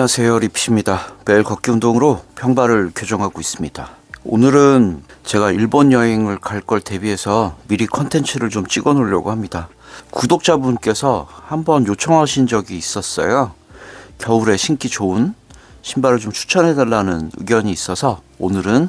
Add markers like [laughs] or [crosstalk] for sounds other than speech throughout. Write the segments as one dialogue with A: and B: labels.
A: 안녕하세요 리피입니다. 매일 걷기 운동으로 평발을 교정하고 있습니다. 오늘은 제가 일본 여행을 갈 걸 대비해서 미리 컨텐츠를 좀 찍어 놓으려고 합니다. 구독자분께서 한번 요청하신 적이 있었어요. 겨울에 신기 좋은 신발을 좀 추천해 달라는 의견이 있어서 오늘은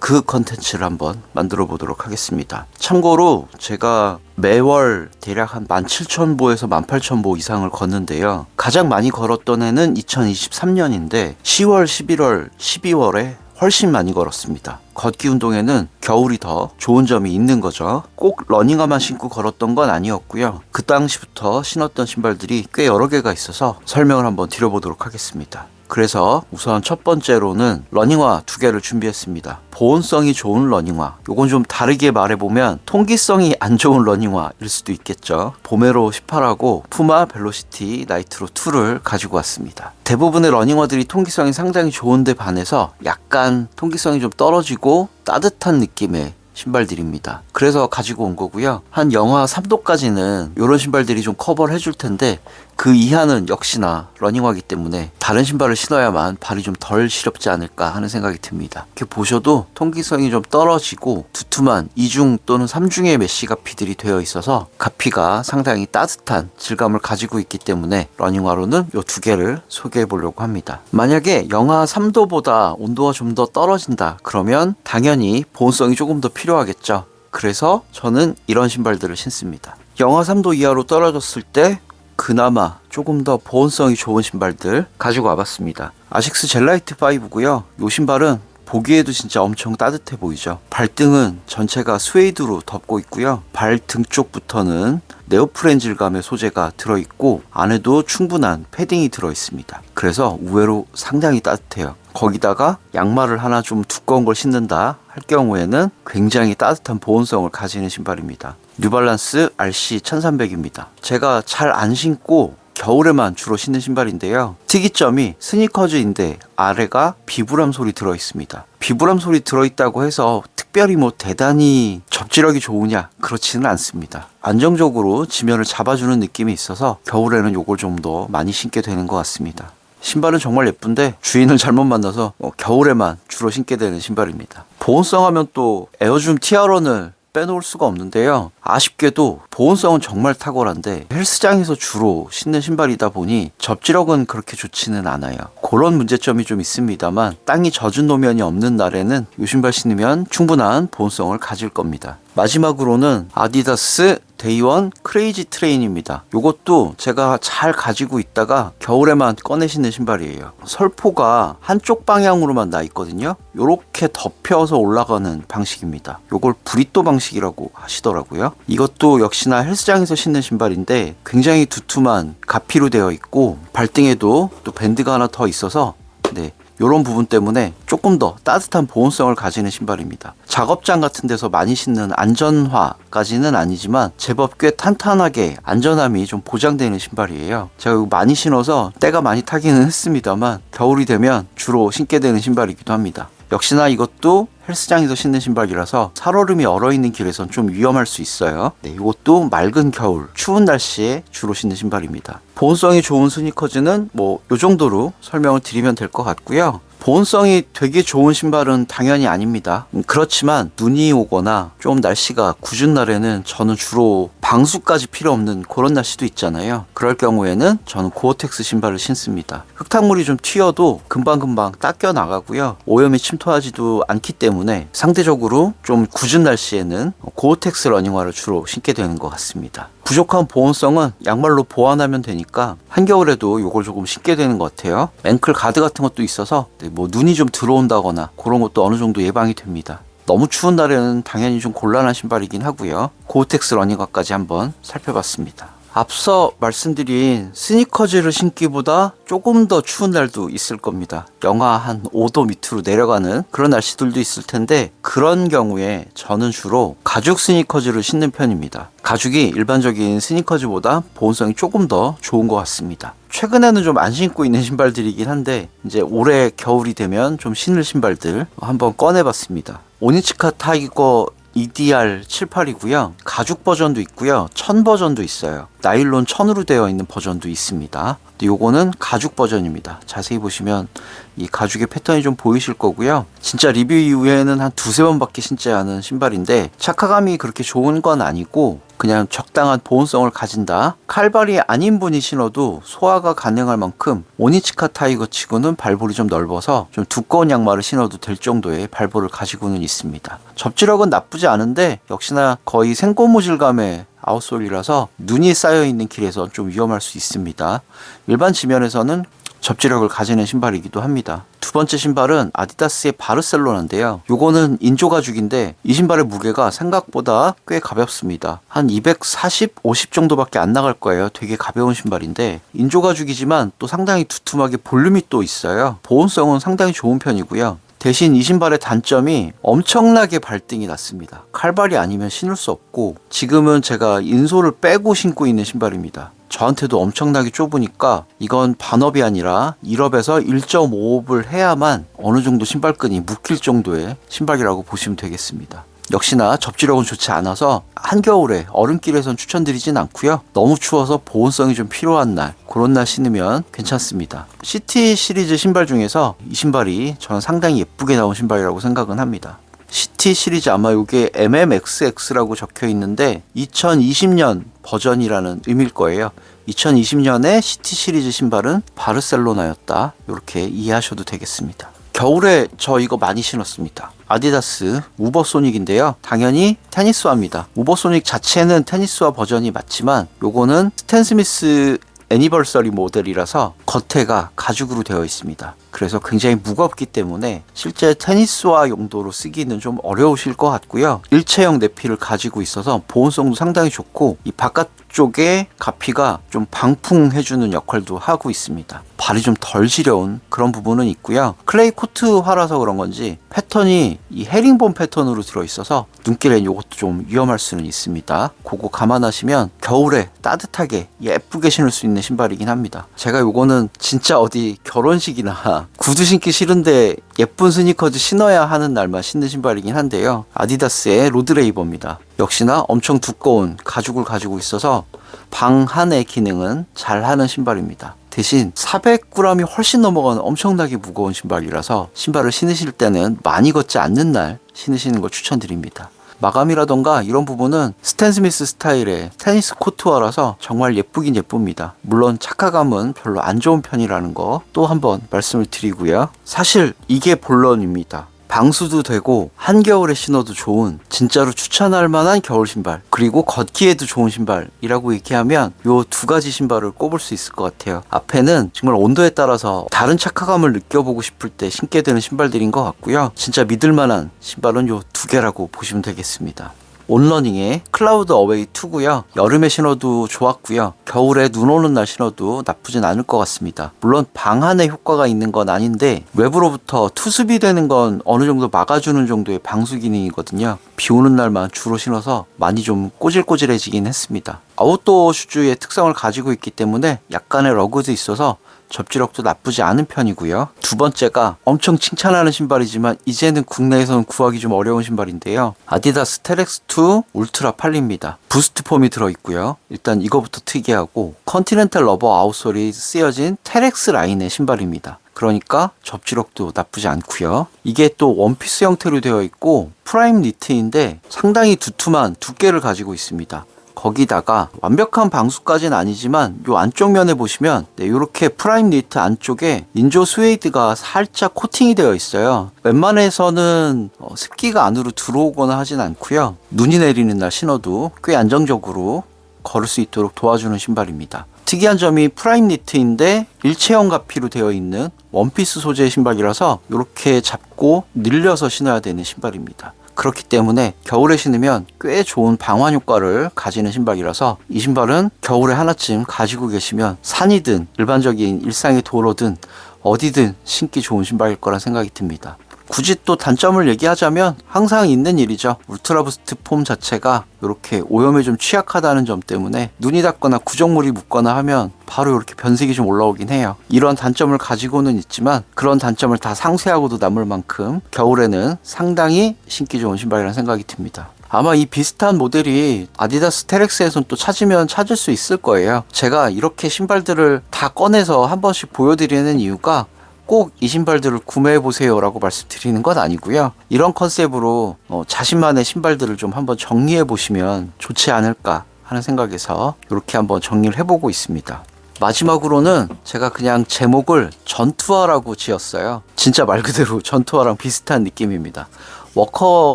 A: 그 컨텐츠를 한번 만들어 보도록 하겠습니다. 참고로 제가 매월 대략 한 17,000보에서 18,000보 이상을 걷는데요. 가장 많이 걸었던 해는 2023년인데 10월, 11월, 12월에 훨씬 많이 걸었습니다. 걷기 운동에는 겨울이 더 좋은 점이 있는 거죠. 꼭 러닝화만 신고 걸었던 건 아니었고요. 그 당시부터 신었던 신발들이 꽤 여러 개가 있어서 설명을 한번 드려보도록 하겠습니다. 그래서 우선 첫 번째로는 러닝화 두 개를 준비했습니다. 보온성이 좋은 러닝화. 요건 좀 다르게 말해보면 통기성이 안 좋은 러닝화일 수도 있겠죠. 보메로 18하고 푸마 벨로시티 나이트로 2를 가지고 왔습니다. 대부분의 러닝화들이 통기성이 상당히 좋은데 반해서 약간 통기성이 좀 떨어지고 따뜻한 느낌의 신발들입니다. 그래서 가지고 온 거고요. 한 영하 3도까지는 이런 신발들이 좀 커버를 해줄 텐데 그 이하는 역시나 러닝화기 때문에 다른 신발을 신어야만 발이 좀 덜 시렵지 않을까 하는 생각이 듭니다. 이렇게 보셔도 통기성이 좀 떨어지고 두툼한 이중 또는 삼중의 메쉬 가피들이 되어 있어서 가피가 상당히 따뜻한 질감을 가지고 있기 때문에 러닝화로는 이 두 개를 소개해 보려고 합니다. 만약에 영하 3도보다 온도가 좀 더 떨어진다 그러면 당연히 보온성이 조금 더 필요하겠죠. 그래서 저는 이런 신발들을 신습니다. 영하 3도 이하로 떨어졌을 때 그나마 조금 더 보온성이 좋은 신발들 가지고 와봤습니다. 아식스 젤라이트 5고요. 이 신발은 보기에도 진짜 엄청 따뜻해 보이죠. 발등은 전체가 스웨이드로 덮고 있고요. 발등 쪽부터는 네오프렌 질감의 소재가 들어있고 안에도 충분한 패딩이 들어있습니다. 그래서 우회로 상당히 따뜻해요. 거기다가 양말을 하나 좀 두꺼운 걸 신는다 할 경우에는 굉장히 따뜻한 보온성을 가지는 신발입니다. 뉴발란스 RC 1300입니다. 제가 잘 안 신고 겨울에만 주로 신는 신발인데요. 특이점이 스니커즈인데 아래가 비브람 소리 들어 있습니다. 비브람 소리 들어 있다고 해서 특별히 뭐 대단히 접지력이 좋으냐 그렇지는 않습니다. 안정적으로 지면을 잡아주는 느낌이 있어서 겨울에는 요걸 좀 더 많이 신게 되는 것 같습니다. 신발은 정말 예쁜데 주인을 잘못 만나서 어, 겨울에만 주로 신게 되는 신발입니다. 보온성 하면 또 에어줌 티아런을 빼놓을 수가 없는데요. 아쉽게도 보온성은 정말 탁월한데 헬스장에서 주로 신는 신발이다 보니 접지력은 그렇게 좋지는 않아요. 그런 문제점이 좀 있습니다만 땅이 젖은 노면이 없는 날에는 이 신발 신으면 충분한 보온성을 가질 겁니다. 마지막으로는 아디다스 데이원 크레이지 트레인입니다. 이것도 제가 잘 가지고 있다가 겨울에만 꺼내 신는 신발이에요. 설포가 한쪽 방향으로만 나 있거든요. 이렇게 덮여서 올라가는 방식입니다. 이걸 브리또 방식이라고 하시더라고요. 이것도 역시나 헬스장에서 신는 신발인데 굉장히 두툼한 가피로 되어 있고 발등에도 또 밴드가 하나 더 있어서 네. 이런 부분 때문에 조금 더 따뜻한 보온성을 가지는 신발입니다. 작업장 같은 데서 많이 신는 안전화까지는 아니지만 제법 꽤 탄탄하게 안전함이 좀 보장되는 신발이에요. 제가 많이 신어서 때가 많이 타기는 했습니다만 겨울이 되면 주로 신게 되는 신발이기도 합니다. 역시나 이것도 헬스장에서 신는 신발이라서 살얼음이 얼어있는 길에선 좀 위험할 수 있어요. 네, 이것도 맑은 겨울, 추운 날씨에 주로 신는 신발입니다. 보온성이 좋은 스니커즈는 뭐요 정도로 설명을 드리면 될 것 같고요. 보온성이 되게 좋은 신발은 당연히 아닙니다. 음, 그렇지만 눈이 오거나 좀 날씨가 굳은 날에는 저는 주로 방수까지 필요 없는 그런 날씨도 있잖아요. 그럴 경우에는 저는 고어텍스 신발을 신습니다. 흙탕물이 좀 튀어도 금방금방 닦여 나가고요. 오염이 침투하지도 않기 때문에 상대적으로 좀 굳은 날씨에는 고어텍스 러닝화를 주로 신게 되는 것 같습니다. 부족한 보온성은 양말로 보완하면 되니까 한겨울에도 이걸 조금 신게 되는 것 같아요. 앵클 가드 같은 것도 있어서 네, 뭐 눈이 좀 들어온다거나 그런 것도 어느 정도 예방이 됩니다. 너무 추운 날에는 당연히 좀 곤란한 신발이긴 하고요. 고텍스 러닝화까지 한번 살펴봤습니다. 앞서 말씀드린 스니커즈를 신기보다 조금 더 추운 날도 있을 겁니다. 영하 한 5도 밑으로 내려가는 그런 날씨들도 있을 텐데 그런 경우에 저는 주로 가죽 스니커즈를 신는 편입니다. 가죽이 일반적인 스니커즈보다 보온성이 조금 더 좋은 것 같습니다. 최근에는 좀 안 신고 있는 신발들이긴 한데 이제 올해 겨울이 되면 좀 신을 신발들 한번 꺼내봤습니다. 오니치카 타이거 EDR 78이고요. 가죽 버전도 있고요. 천 버전도 있어요. 나일론 천으로 되어 있는 버전도 있습니다. 요거는 가죽 버전입니다. 자세히 보시면 이 가죽의 패턴이 좀 보이실 거고요. 진짜 리뷰 이후에는 한 두세 번밖에 신지 않은 신발인데 착화감이 그렇게 좋은 건 아니고 그냥 적당한 보온성을 가진다. 칼발이 아닌 분이 신어도 소화가 가능할 만큼 오니치카 타이거 치고는 발볼이 좀 넓어서 좀 두꺼운 양말을 신어도 될 정도의 발볼을 가지고는 있습니다. 접지력은 나쁘지 않은데 역시나 거의 생고무 질감의 아웃솔이라서 눈이 쌓여 있는 길에서 좀 위험할 수 있습니다. 일반 지면에서는 접지력을 가지는 신발이기도 합니다. 두 번째 신발은 아디다스의 바르셀로나인데요. 요거는 인조 가죽인데 이 신발의 무게가 생각보다 꽤 가볍습니다. 한 240, 50 정도밖에 안 나갈 거예요. 되게 가벼운 신발인데 인조 가죽이지만 또 상당히 두툼하게 볼륨이 또 있어요. 보온성은 상당히 좋은 편이고요. 대신 이 신발의 단점이 엄청나게 발등이 났습니다. 칼발이 아니면 신을 수 없고 지금은 제가 인솔을 빼고 신고 있는 신발입니다. 저한테도 엄청나게 좁으니까 이건 반업이 아니라 1업에서 1.5업을 해야만 어느 정도 신발끈이 묶일 정도의 신발이라고 보시면 되겠습니다. 역시나 접지력은 좋지 않아서 한겨울에 얼음길에선 추천드리진 않고요. 너무 추워서 보온성이 좀 필요한 날 그런 날 신으면 괜찮습니다. 시티 시리즈 신발 중에서 이 신발이 저는 상당히 예쁘게 나온 신발이라고 생각은 합니다. 시티 시리즈 아마 이게 MMXX라고 적혀 있는데 2020년 버전이라는 의미일 거예요. 2020년에 시티 시리즈 신발은 바르셀로나였다. 이렇게 이해하셔도 되겠습니다. 겨울에 저 이거 많이 신었습니다. 아디다스 우버소닉인데요. 당연히 테니스화입니다. 우버소닉 자체는 테니스화 버전이 맞지만 요거는 스탠 스미스 애니버서리 모델이라서 겉에가 가죽으로 되어 있습니다. 그래서 굉장히 무겁기 때문에 실제 테니스화 용도로 쓰기는 좀 어려우실 것 같고요. 일체형 내피를 가지고 있어서 보온성도 상당히 좋고 이 바깥쪽에 가피가 좀 방풍해주는 역할도 하고 있습니다. 발이 좀덜 시려운 그런 부분은 있고요. 클레이 코트화라서 그런 건지 패턴이 이 헤링본 패턴으로 들어있어서 눈길엔 이것도 좀 위험할 수는 있습니다. 그거 감안하시면 겨울에 따뜻하게 예쁘게 신을 수 있는 신발이긴 합니다. 제가 요거는 진짜 어디 결혼식이나 구두 신기 싫은데 예쁜 스니커즈 신어야 하는 날만 신는 신발이긴 한데요. 아디다스의 로드레이버입니다. 역시나 엄청 두꺼운 가죽을 가지고 있어서 방 안의 기능은 잘 하는 신발입니다. 대신 400g이 훨씬 넘어가는 엄청나게 무거운 신발이라서 신발을 신으실 때는 많이 걷지 않는 날 신으시는 걸 추천드립니다. 마감이라던가 이런 부분은 스탠 스미스 스타일의 테니스 코트화라서 정말 예쁘긴 예쁩니다. 물론 착화감은 별로 안 좋은 편이라는 거 또 한번 말씀을 드리고요. 사실 이게 본론입니다. 방수도 되고 한겨울에 신어도 좋은 진짜로 추천할 만한 겨울 신발 그리고 걷기에도 좋은 신발이라고 얘기하면 요 두 가지 신발을 꼽을 수 있을 것 같아요. 앞에는 정말 온도에 따라서 다른 착화감을 느껴보고 싶을 때 신게 되는 신발들인 것 같고요. 진짜 믿을 만한 신발은 요 두 개라고 보시면 되겠습니다 온러닝의 클라우드 어웨이 2고요. 여름에 신어도 좋았고요. 겨울에 눈 오는 날 신어도 나쁘진 않을 것 같습니다. 물론 방 안에 효과가 있는 건 아닌데 외부로부터 투습이 되는 건 어느 정도 막아주는 정도의 방수 기능이거든요. 비 오는 날만 주로 신어서 많이 좀 꼬질꼬질해지긴 했습니다. 아웃도어 슈즈의 특성을 가지고 있기 때문에 약간의 러그도 있어서 접지력도 나쁘지 않은 편이고요. 두 번째가 엄청 칭찬하는 신발이지만 이제는 국내에서는 구하기 좀 어려운 신발인데요. 아디다스 테렉스 2 울트라 팔립니다. 부스트 폼이 들어있고요. 일단 이거부터 특이하고 컨티넨탈 러버 아웃솔이 쓰여진 테렉스 라인의 신발입니다. 그러니까 접지력도 나쁘지 않고요. 이게 또 원피스 형태로 되어 있고 프라임 니트인데 상당히 두툼한 두께를 가지고 있습니다. 거기다가 완벽한 방수까지는 아니지만 요 안쪽 면에 보시면 네, 이렇게 프라임 니트 안쪽에 인조 스웨이드가 살짝 코팅이 되어 있어요. 웬만해서는 어, 습기가 안으로 들어오거나 하진 않고요. 눈이 내리는 날 신어도 꽤 안정적으로 걸을 수 있도록 도와주는 신발입니다. 특이한 점이 프라임 니트인데 일체형 가피로 되어 있는 원피스 소재의 신발이라서 이렇게 잡고 늘려서 신어야 되는 신발입니다. 그렇기 때문에 겨울에 신으면 꽤 좋은 방환 효과를 가지는 신발이라서 이 신발은 겨울에 하나쯤 가지고 계시면 산이든 일반적인 일상의 도로든 어디든 신기 좋은 신발일 거라 생각이 듭니다. 굳이 또 단점을 얘기하자면 항상 있는 일이죠. 울트라 부스트 폼 자체가 이렇게 오염에 좀 취약하다는 점 때문에 눈이 닿거나 구정물이 묻거나 하면 바로 이렇게 변색이 좀 올라오긴 해요. 이런 단점을 가지고는 있지만 그런 단점을 다 상쇄하고도 남을 만큼 겨울에는 상당히 신기 좋은 신발이라는 생각이 듭니다. 아마 이 비슷한 모델이 아디다스 테렉스에선 또 찾으면 찾을 수 있을 거예요. 제가 이렇게 신발들을 다 꺼내서 한 번씩 보여드리는 이유가 꼭 이 신발들을 구매해 보세요라고 말씀드리는 건 아니고요. 이런 컨셉으로 어, 자신만의 신발들을 좀 한번 정리해 보시면 좋지 않을까 하는 생각에서 이렇게 한번 정리를 해보고 있습니다. 마지막으로는 제가 그냥 제목을 전투화라고 지었어요. 진짜 말 그대로 [laughs] 전투화랑 비슷한 느낌입니다. 워커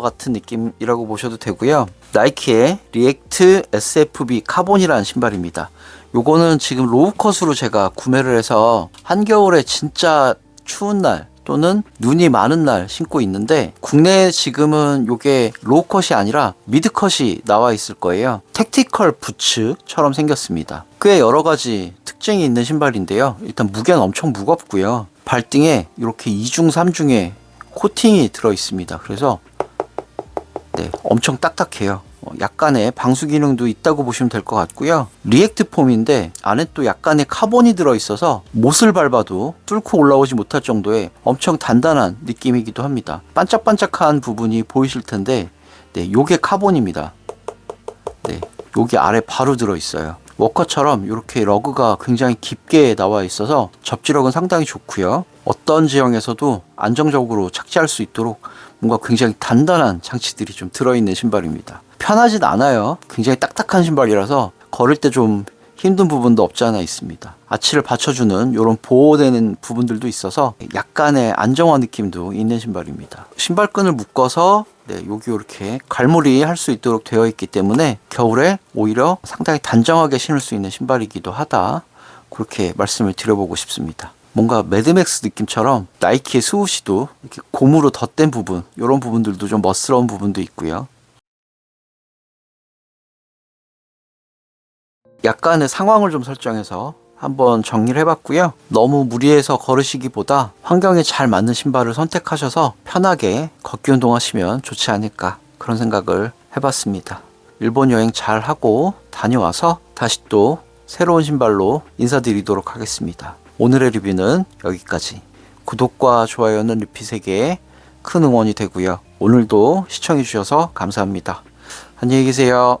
A: 같은 느낌이라고 보셔도 되고요. 나이키의 리액트 SFB 카본이라는 신발입니다. 요거는 지금 로우컷으로 제가 구매를 해서 한겨울에 진짜 추운 날 또는 눈이 많은 날 신고 있는데 국내에 지금은 요게 로우컷이 아니라 미드컷이 나와 있을 거예요. 택티컬 부츠처럼 생겼습니다. 꽤 여러 가지 특징이 있는 신발인데요. 일단 무게는 엄청 무겁고요. 발등에 이렇게 2중 3중에 코팅이 들어 있습니다. 그래서 네, 엄청 딱딱해요. 어, 약간의 방수 기능도 있다고 보시면 될 것 같고요. 리액트 폼인데 안에 또 약간의 카본이 들어 있어서 못을 밟아도 뚫고 올라오지 못할 정도의 엄청 단단한 느낌이기도 합니다. 반짝반짝한 부분이 보이실 텐데, 네, 요게 카본입니다. 네, 여기 아래 바로 들어 있어요. 워커처럼 이렇게 러그가 굉장히 깊게 나와 있어서 접지력은 상당히 좋고요. 어떤 지형에서도 안정적으로 착지할 수 있도록 뭔가 굉장히 단단한 장치들이 좀 들어있는 신발입니다. 편하진 않아요. 굉장히 딱딱한 신발이라서 걸을 때 좀 힘든 부분도 없지 않아 있습니다. 아치를 받쳐주는 이런 보호되는 부분들도 있어서 약간의 안정화 느낌도 있는 신발입니다. 신발끈을 묶어서 네, 여기 이렇게 갈무리 할 수 있도록 되어 있기 때문에 겨울에 오히려 상당히 단정하게 신을 수 있는 신발이기도 하다. 그렇게 말씀을 드려보고 싶습니다. 뭔가 매드맥스 느낌처럼 나이키의 스우시도 이렇게 고무로 덧댄 부분, 이런 부분들도 좀 멋스러운 부분도 있고요. 약간의 상황을 좀 설정해서 한번 정리를 해봤고요. 너무 무리해서 걸으시기보다 환경에 잘 맞는 신발을 선택하셔서 편하게 걷기 운동하시면 좋지 않을까 그런 생각을 해봤습니다. 일본 여행 잘 하고 다녀와서 다시 또 새로운 신발로 인사드리도록 하겠습니다. 오늘의 리뷰는 여기까지. 구독과 좋아요는 리핏에게 큰 응원이 되고요. 오늘도 시청해주셔서 감사합니다. 안녕히 계세요.